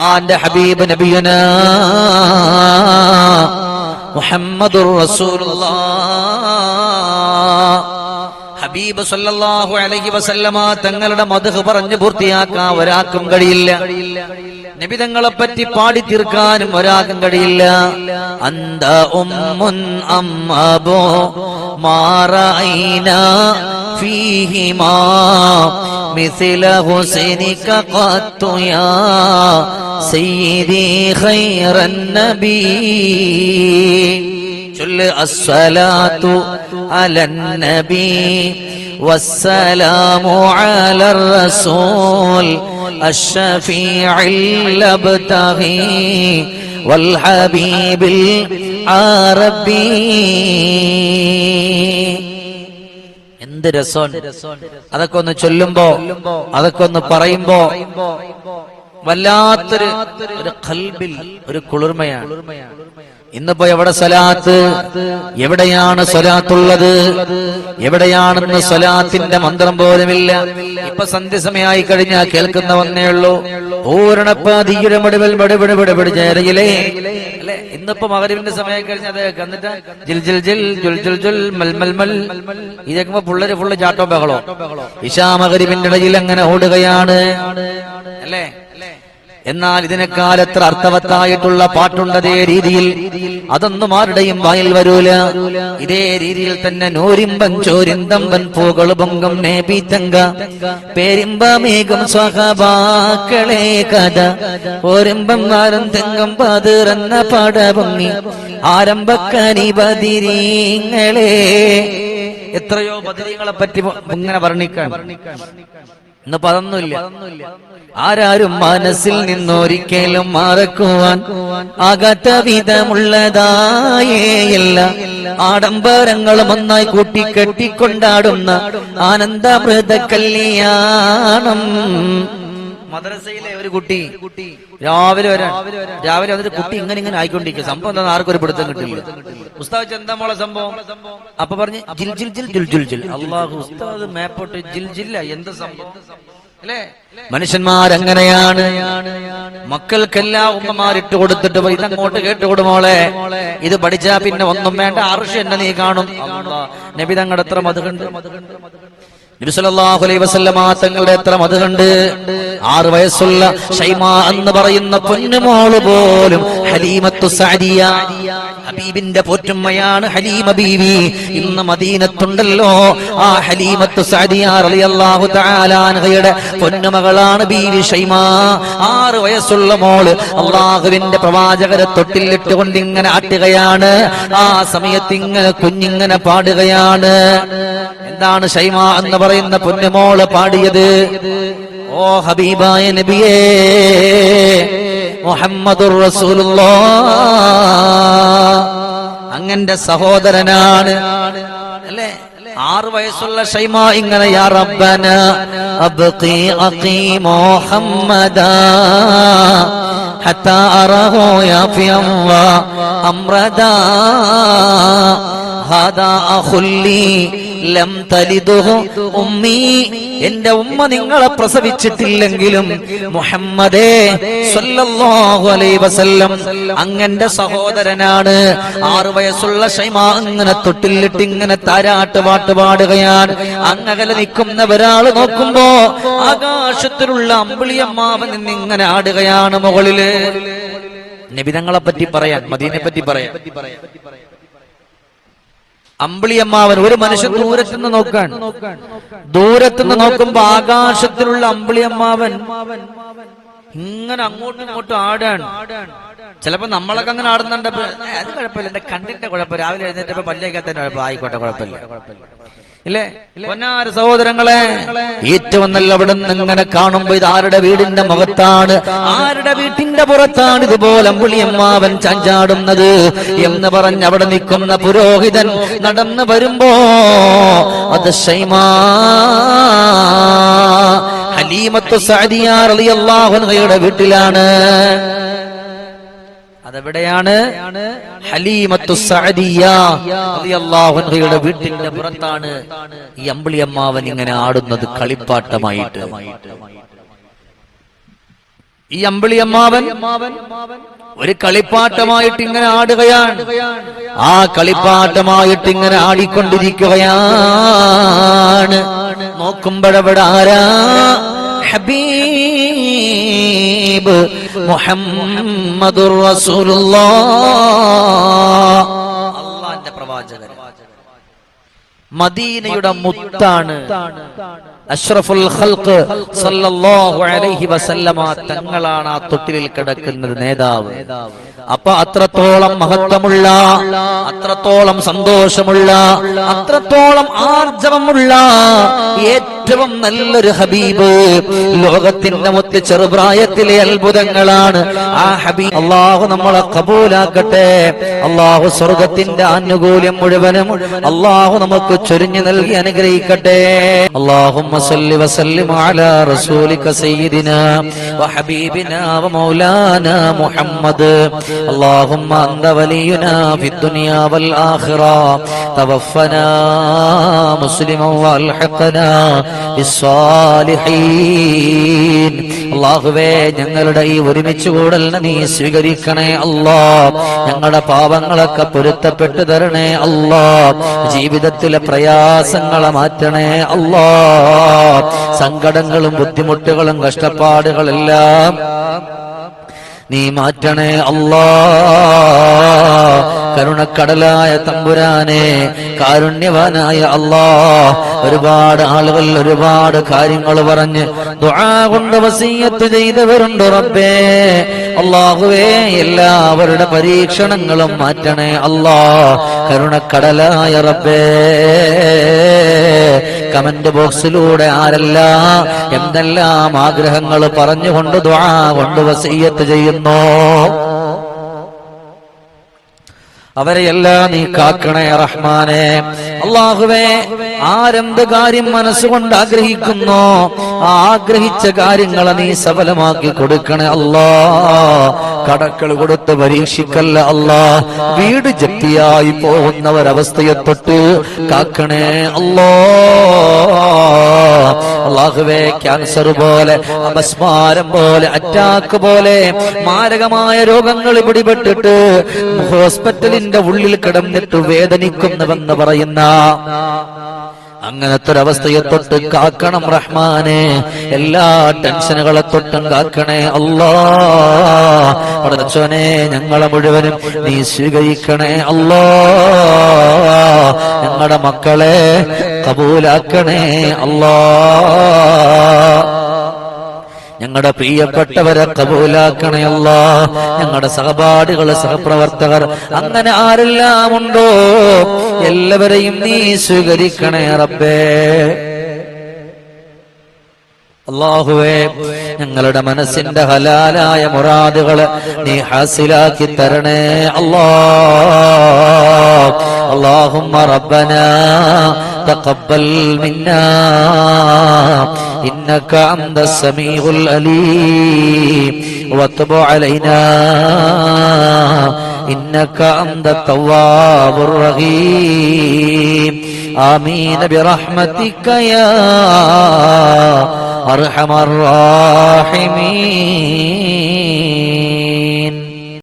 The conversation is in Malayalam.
അള്ളാന്റെ ഹബീബ് നബിയന റസൂലുള്ളാഹ് ഹബീബ് സല്ലല്ലാഹു അലൈഹി വസല്ലമ തങ്ങളുടെ മധു പറഞ്ഞു പൂർത്തിയാക്കാൻ ഒരാൾക്കും കഴിയില്ല. നബി തങ്ങളെ പറ്റി പാടി തീർക്കാനും ഒരാൾക്കും കഴിയില്ല. അന്ത ഉമ്മുൻ അമ്മബോ മാറൈന ഫീഹിമാ مثل حسينك قط يا سيدي خير النبي. شل الصلاة على النبي والسلام على الرسول الشفيع الأبتغي والحبيب العربي. എന്ത് രസം അതൊക്കെ ഒന്ന് ചൊല്ലുമ്പോ അതൊക്കെ ഒന്ന് പറയുമ്പോ വല്ലാത്തൊരു ഒരു കൽബിൽ ഒരു കുളിർമയാണ്. ഇന്നിപ്പോ എവിടെ സ്വലാത്ത്? എവിടെയാണ് സ്വലാത്തുള്ളത്? എവിടെയാണെന്ന് സ്വലാത്തിന്റെ മന്ത്രം പോലുമില്ല. ഇപ്പൊ സന്ധ്യസമയായി കഴിഞ്ഞാൽ കേൾക്കുന്ന വന്നേ ഉള്ളൂ. പൂരണപ്പാതിയുടെ മടുവിൽ മടുപിടി പിടിപിടി ചേരയിലേ അല്ലെ? ഇന്നിപ്പോ മകരവിന്റെ സമയം കഴിഞ്ഞാൽ അത് എന്നിട്ട് ജിൽ ജിൽ ജിൽ ജുൽ ജുൽ ജുൽ മൽ മൽ മൽ. ഇതൊക്കെ പുള്ളര് ഫുള്ള് ചാട്ടോ ബഹളോ ഇഷാ മകരിവിന്റെ ഇടയിൽ അങ്ങനെ ഓടുകയാണ്. അല്ലേ? എന്നാൽ ഇതിനേക്കാൾ എത്ര അർത്ഥവത്തായിട്ടുള്ള പാട്ടുണ്ടതേ രീതിയിൽ അതൊന്നും ആരുടെയും വായിൽ വരൂല. ഇതേ രീതിയിൽ തന്നെ നോരിമ്പൻ ചോരിന്തമ്പൻ പൂകൾ പൊങ്കം നേപീത്തങ്ക പേരിമ്പമേകം സ്വഹബാക്കളെ കഥ. ഓരിമ്പം നാരം തെങ്കം പതിറന്ന ആരംഭക്കനി ബദിരീങ്ങളെ എത്രയോ ബദിരീങ്ങളെ പറ്റി ഇങ്ങനെ വർണിക്കാൻ. ഇന്നിപ്പോ അതൊന്നുമില്ല ആരാരും മനസ്സിൽ നിന്നൊരിക്കലും മറക്കുവാൻ അകത്ത വിധമുള്ളതായേയല്ല ആഡംബരങ്ങളും ഒന്നായി കൂട്ടിക്കെട്ടിക്കൊണ്ടാടുന്ന ആനന്ദമൃത കല്യാണം മദ്രസയിലെ ഒരു കുട്ടി രാവിലെ വരാൻ രാവിലെ വന്നിട്ട് കുട്ടി ഇങ്ങനെ ഇങ്ങനെ ആയിക്കൊണ്ടിരിക്കും. സംഭവം എന്താ ആർക്കും ഒരു പിടുത്തം കിട്ടില്ല. ഉസ്താദ് എന്താ മോളെ സംഭവം? അപ്പൊ പറഞ്ഞ് ജിൽ ജിൽ ജിൽ ജുൽ ജുൽ ജിൽ. അള്ളാഹു ഉസ്താദ് മേപ്പോട്ട് ജിൽ ജില്ല. എന്ത് സംഭവം? മനുഷ്യന്മാരങ്ങനെയാണ്. മക്കൾക്കെല്ലാം ഉമ്മമാരിട്ട് കൊടുത്തിട്ട് ഇതങ്ങോട്ട് കേട്ടുകൊടു മോളെ. ഇത് പഠിച്ചാ പിന്നെ ഒന്നും വേണ്ട. അർഷ എന്നെ നീ കാണും. നബി തങ്ങളുടെ എത്ര മത് തങ്ങളുടെ എത്ര മത് കണ്ട് ആറ് വയസ്സുള്ള ഷൈമ എന്ന് പറയുന്ന പൊന്നുമോൾ പോലും ഹലീമത്തു സഅദിയ ഹബീബിന്റെ പോറ്റുമ്മയാണ് ഹലീമ ബീവി. ഇന്ന് മദീനത്തുണ്ടല്ലോ. ആ ഹലീമത്തു സഅദിയ റളിയല്ലാഹു പൊന്നുമകളാണ് ബീവി ഷൈമ. ആറ് വയസ്സുള്ള മോൾ അള്ളാഹുവിന്റെ പ്രവാചകരെ തൊട്ടിലിട്ട് കൊണ്ട് ഇങ്ങനെ ആട്ടുകയാണ് ആ സമയത്ത് ഇങ്ങനെ കുഞ്ഞിങ്ങനെ പാടുകയാണ്. എന്താണ് ഷൈമ എന്ന് പറയുന്ന പൊന്നുമോൾ പാടിയത്. ഓ ഹബീബായ നബിയേ മുഹമ്മദുർ റസൂലുള്ളാഹ്. അങ്ങന്റെ സഹോദരനാണ്. അല്ലേ? ആറ് വയസ്സുള്ള ഷൈമ ഇങ്ങനെ യാ റബ്ബന അബ്ഖി അഖി മുഹമ്മദ ഹത്താ അറഹു യാഫിയം വ അംറദ ഹാദാ അഖുല്ലി ലം തലിദുഹു ഉമ്മി എന്റെ ഉമ്മ നിങ്ങളെ പ്രസവിച്ചിട്ടില്ലെങ്കിലും മുഹമ്മദേ സല്ലല്ലാഹു അലൈഹി വസല്ലം അങ്ങന്റെ സഹോദരനാണ്. ആറ് വയസ്സുള്ള ഷൈമ ഇങ്ങനെ തൊട്ടിലിട്ട് ഇങ്ങനെ താരാട്ട് പാട്ട് പാടുകയാണ്. അങ്ങകലെ നിൽക്കുന്ന ഒരാൾ നോക്കുമ്പോ ആകാശത്തിലുള്ള അമ്പിളിയമ്മാവൻ ഇങ്ങനെ ആടുകയാണ് മുകളിൽ. നബിതങ്ങളെ പറ്റി പറയാൻ മദീനെ പറ്റി പറയാൻ. അമ്പിളിയമ്മാവൻ ഒരു മനുഷ്യൻ ദൂരത്തുനിന്ന് നോക്കാൻ ദൂരത്തുനിന്ന് നോക്കുമ്പോ ആകാശത്തിലുള്ള അമ്പിളിയമ്മാവൻ ഇങ്ങനെ അങ്ങോട്ടും ഇങ്ങോട്ടും ആടാണ്. ചിലപ്പോ നമ്മളൊക്കെ അങ്ങനെ ആടുന്നുണ്ട്. അപ്പൊ, അത് കുഴപ്പമില്ല. എന്റെ കണ്ണിന്റെ കുഴപ്പം. രാവിലെ എഴുന്നേറ്റപ്പോ പല്ലേക്കത്തന്നെ കുഴപ്പം. ആയിക്കോട്ടെ കുഴപ്പമില്ല. സഹോദരങ്ങളെ ഏറ്റവും നല്ല അവിടെ നിന്ന് ഇങ്ങനെ കാണുമ്പോ ഇത് ആരുടെ വീടിന്റെ മുഖത്താണ്? ആരുടെ വീട്ടിന്റെ പുറത്താണ് ഇതുപോലെ പുളിയമ്മാവൻ ചാഞ്ചാടുന്നത് എന്ന് പറഞ്ഞ് അവിടെ നിൽക്കുന്ന പുരോഹിതൻ നടന്നു വരുമ്പോ അത് ഷൈമാ ഹലീമത്തു അലി അൻഹയുടെ വീട്ടിലാണ്. അതെവിടെയാണ്? വീട്ടിന്റെ പുറത്താണ് ഈ അമ്പിളി അമ്മാവൻ ഇങ്ങനെ ആടുന്നത് കളിപ്പാട്ടമായിട്ട്. ഈ അമ്പിളി അമ്മാവൻ ഒരു കളിപ്പാട്ടമായിട്ട് ഇങ്ങനെ ആടുകയാണ്. ആ കളിപ്പാട്ടമായിട്ട് ഇങ്ങനെ ആടിക്കൊണ്ടിരിക്കുകയാണ്. നോക്കുമ്പോഴവിടെ ആരാ? ഹബീബ് മുഹമ്മദുർ പ്രവാചകൻ. മദീനയുടെ മുത്താണ് അഷ്റഫുൽ ഖൽഖ് സല്ലല്ലാഹു അലൈഹി വസല്ലമ തങ്ങളാണ് ആ തൊട്ടിലിൽ കിടക്കുന്നത് നേതാവ്. അപ്പൊ അത്രത്തോളം മഹത്വമുള്ള അത്രത്തോളം സന്തോഷമുള്ള അത്രത്തോളം ആർജവമുള്ള ഏറ്റവും നല്ലൊരു ഹബീബ് ലോകത്തിന്റെ മൊത്ത ചെറുപ്രായത്തിലെ അത്ഭുതങ്ങളാണ് ആ ഹബീബ് അള്ളാഹു നമ്മളെ കബൂലാക്കട്ടെ അള്ളാഹു സ്വർഗത്തിന്റെ ആനുകൂല്യം മുഴുവനും അള്ളാഹു നമുക്ക് ചൊരിഞ്ഞു നൽകി അനുഗ്രഹിക്കട്ടെ അള്ളാഹുമ്മ സല്ലി വസല്ലിം അലാ റസൂലിക സയ്യിദിന വഹബീബിന വമൗലാന മുഹമ്മദ് اللهم أنت ولينا في الدنيا والآخرة توفنا مسلما والحقنا بالصالحين അള്ളാഹുവേ ഞങ്ങളുടെ ഈ ഒരുമിച്ച് കൂടലിനെ നീ സ്വീകരിക്കണേ അല്ലാ. ഞങ്ങളുടെ പാപങ്ങളൊക്കെ പൊരുത്തപ്പെട്ടു തരണേ അല്ലാ. ജീവിതത്തിലെ പ്രയാസങ്ങളെ മാറ്റണേ അല്ലാ. സങ്കടങ്ങളും ബുദ്ധിമുട്ടുകളും കഷ്ടപ്പാടുകളെല്ലാം നീ മാറ്റണേ അല്ലാ. കരുണക്കടലായ തമ്പുരാനെ കാരുണ്യവാനായ അല്ലാ. ഒരുപാട് ആളുകൾ ഒരുപാട് കാര്യങ്ങൾ പറഞ്ഞ് കൊണ്ട് വസീയത്ത് ചെയ്തവരുണ്ട് റബ്ബേ. അള്ളാഹുവേ എല്ലാവരുടെ പരീക്ഷണങ്ങളും മാറ്റണേ അല്ലാ. കരുണക്കടലായ റബ്ബേ. കമന്റ് ബോക്സിലൂടെ ആരെല്ലാം എന്തെല്ലാം ആഗ്രഹങ്ങൾ പറഞ്ഞുകൊണ്ട് ദ്വാ കൊണ്ട് വസീയത്ത് ചെയ്യുന്നു? അവരെയെല്ലാം നീ കാക്കണേ റഹ്മാനെ. അള്ളാഹുവേ ആരെന്ത് കാര്യം മനസ്സുകൊണ്ട് ആഗ്രഹിക്കുന്നു. ആഗ്രഹിച്ച കാര്യങ്ങളെ നീ സഫലമാക്കി കൊടുക്കണേ അല്ലാ. കടക്കൾ കൊടുത്ത് പരീക്ഷിക്കല്ല അല്ലാ. വീട് ജപ്തിയായി പോകുന്നവരവസ്ഥയെ തൊട്ട് കാക്കണേ അല്ലോ. അള്ളാഹുവേ ക്യാൻസർ പോലെ അപസ്മാരം പോലെ അറ്റാക്ക് പോലെ മാരകമായ രോഗങ്ങൾ പിടിപെട്ടിട്ട് ഹോസ്പിറ്റലിന്റെ ഉള്ളിൽ കിടന്നിട്ട് വേദനിക്കുന്നുവെന്ന് പറയുന്ന അങ്ങനത്തെ ഒരവസ്ഥയെ തൊട്ട് കാക്കണം റഹ്മാനെ. എല്ലാ ടെൻഷനുകളെ തൊട്ടും കാക്കണേ അല്ലാ ഞങ്ങളെ മുഴുവനും നീ സ്വീകരിക്കണേ അല്ലാ ഞങ്ങളുടെ മക്കളെ കബൂലാക്കണേ അല്ലാ. ഞങ്ങളുടെ പ്രിയപ്പെട്ടവരെ കബൂലാക്കണയല്ല ഞങ്ങളുടെ സഹപാഠികൾ സഹപ്രവർത്തകർ അങ്ങനെ ആരെല്ലാം ഉണ്ടോ? എല്ലാവരെയും നീ സ്വീകരിക്കണേ റബ്ബേ. അള്ളാഹുവേ ഞങ്ങളുടെ മനസ്സിന്റെ ഹലാലായ മുറാദുകൾ നീ ഹാസിലാക്കി തരണേ അള്ളാഹു അള്ളാഹുമ്മ റബ്ബനാ. تقبل منا. إنك أنت السميع الأليم. وتب علينا. إنك أنت التواب الرحيم. آمين برحمتك يا أرحم الراحمين.